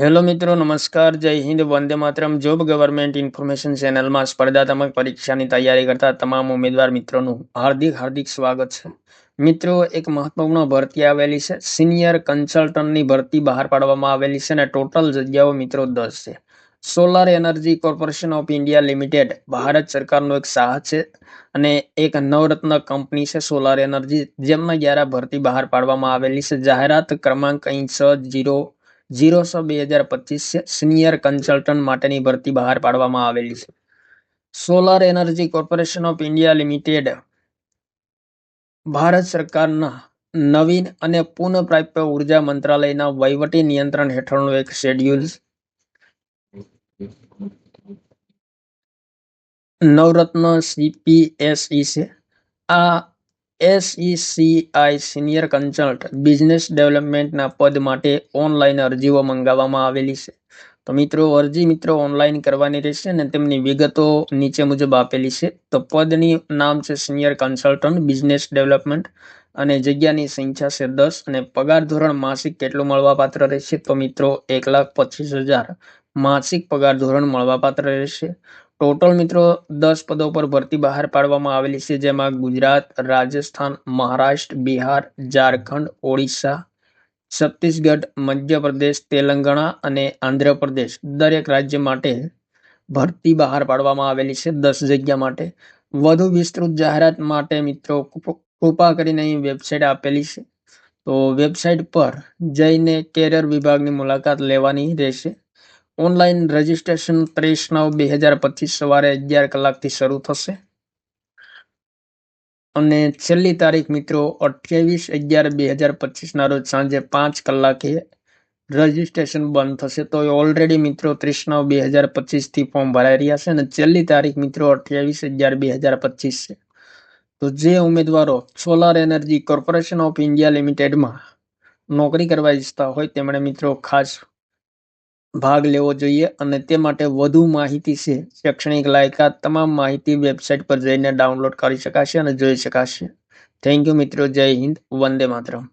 Hello મિત્રો, નમસ્કાર, જય હિન્દ, વંદે માતરમ. જોબ ગવર્મેન્ટ ઇન્ફોર્મેશન ચેનલમાં સ્પર્ધાત્મક પરીક્ષાની તૈયારી કરતા તમામ ઉમેદવાર મિત્રોનું હાર્દિક હાર્દિક સ્વાગત છે. મિત્રો, એક મહત્વપૂર્ણ ભરતી આવેલી છે. સિનિયર કન્સલ્ટન્ટની ભરતી બહાર પાડવામાં આવેલી છે અને ટોટલ જગ્યાઓ મિત્રો દસ છે. Solar energy corporation of India limited, Bharat સરકારનો એક સાહસ છે અને એક નવરત્ન કંપની છે સોલાર એનર્જી. જેમના દ્વારા ભરતી બહાર પાડવામાં આવેલી છે. જાહેરાત ક્રમાંક અહીં છ જીરો જીરો સો બે હજાર પચીસ સિનિયર કન્સલ્ટન્ટ માટેની ભરતી બહાર પાડવામાં આવેલી છે. Solar energy corporation of India limited Bharat સરકારના નવીન અને પુનઃપ્રાપ્ય ઊર્જા મંત્રાલયના વહીવટી નિયંત્રણ હેઠળનું એક શેડ્યુલ નવરત્ન સીપીએસઈ છે. આ એસઈસીઆઈ સિનિયર કન્સલ્ટ બિઝનેસ ડેવલપમેન્ટના પદ માટે ઓનલાઈન અરજીઓ મંગાવવામાં આવેલી છે. તો મિત્રો, અરજી મિત્રો ઓનલાઈન કરવાની રહેશે અને તેમની વિગતો નીચે મુજબ આપેલી છે. તો પદની નામ છે સિનિયર કન્સલ્ટન્ટ બિઝનેસ ડેવલપમેન્ટ અને જગ્યાની સંખ્યા છે દસ અને પગાર ધોરણ માસિક કેટલું મળવાપાત્ર રહેશે? તો મિત્રો, એક લાખ પચીસ હજાર માસિક પગાર ધોરણ મળવાપાત્ર રહેશે. ટોટલ મિત્રો દસ પદો પર ભરતી બહાર પાડવામાં આવેલી છે, જેમાં ગુજરાત, રાજસ્થાન, મહારાષ્ટ્ર, બિહાર, ઝારખંડ, ઓડિશા, છત્તીસગઢ, મધ્યપ્રદેશ, તેલંગાણા અને આંધ્રપ્રદેશ દરેક રાજ્ય માટે ભરતી બહાર પાડવામાં આવેલી છે, દસ જગ્યા માટે. વધુ વિસ્તૃત જાહેરાત માટે મિત્રો કૃપા કરીને અહીં વેબસાઇટ આપેલી છે. તો વેબસાઇટ પર જઈને કેરિયર વિભાગની મુલાકાત લેવાની રહેશે. ઓનલાઈન રજીસ્ટ્રેશન ત્રીસ નવ બે હજાર પચીસ સવારે અગિયાર કલાકથી શરૂ થશે. અને છેલ્લી તારીખ મિત્રો અઠ્યાવીસ અગિયાર બે હજાર પચીસના રોજ સાંજે પાંચ કલાકે રજીસ્ટ્રેશન બંધ થશે. તો ઓલરેડી મિત્રો ત્રીસ નવ બે હજાર પચીસથી ફોર્મ ભરાઈ રહ્યા છે અને છેલ્લી તારીખ મિત્રો અઠ્યાવીસ અગિયાર બે હજાર પચીસ છે. તો જે ઉમેદવારો solar energy corporation of India લિમિટેડમાં નોકરી કરવા ઈચ્છતા હોય તેમણે મિત્રો ખાસ ભાગ લેવો જોઈએ અને તે માટે વધુ માહિતી છે. શૈક્ષણિક લાયકાત તમામ માહિતી વેબસાઇટ પર જઈને ડાઉનલોડ કરી શકાશે અને જોઈ શકાશે. થેન્ક યુ મિત્રો, જય હિન્દ, વંદે માતરમ.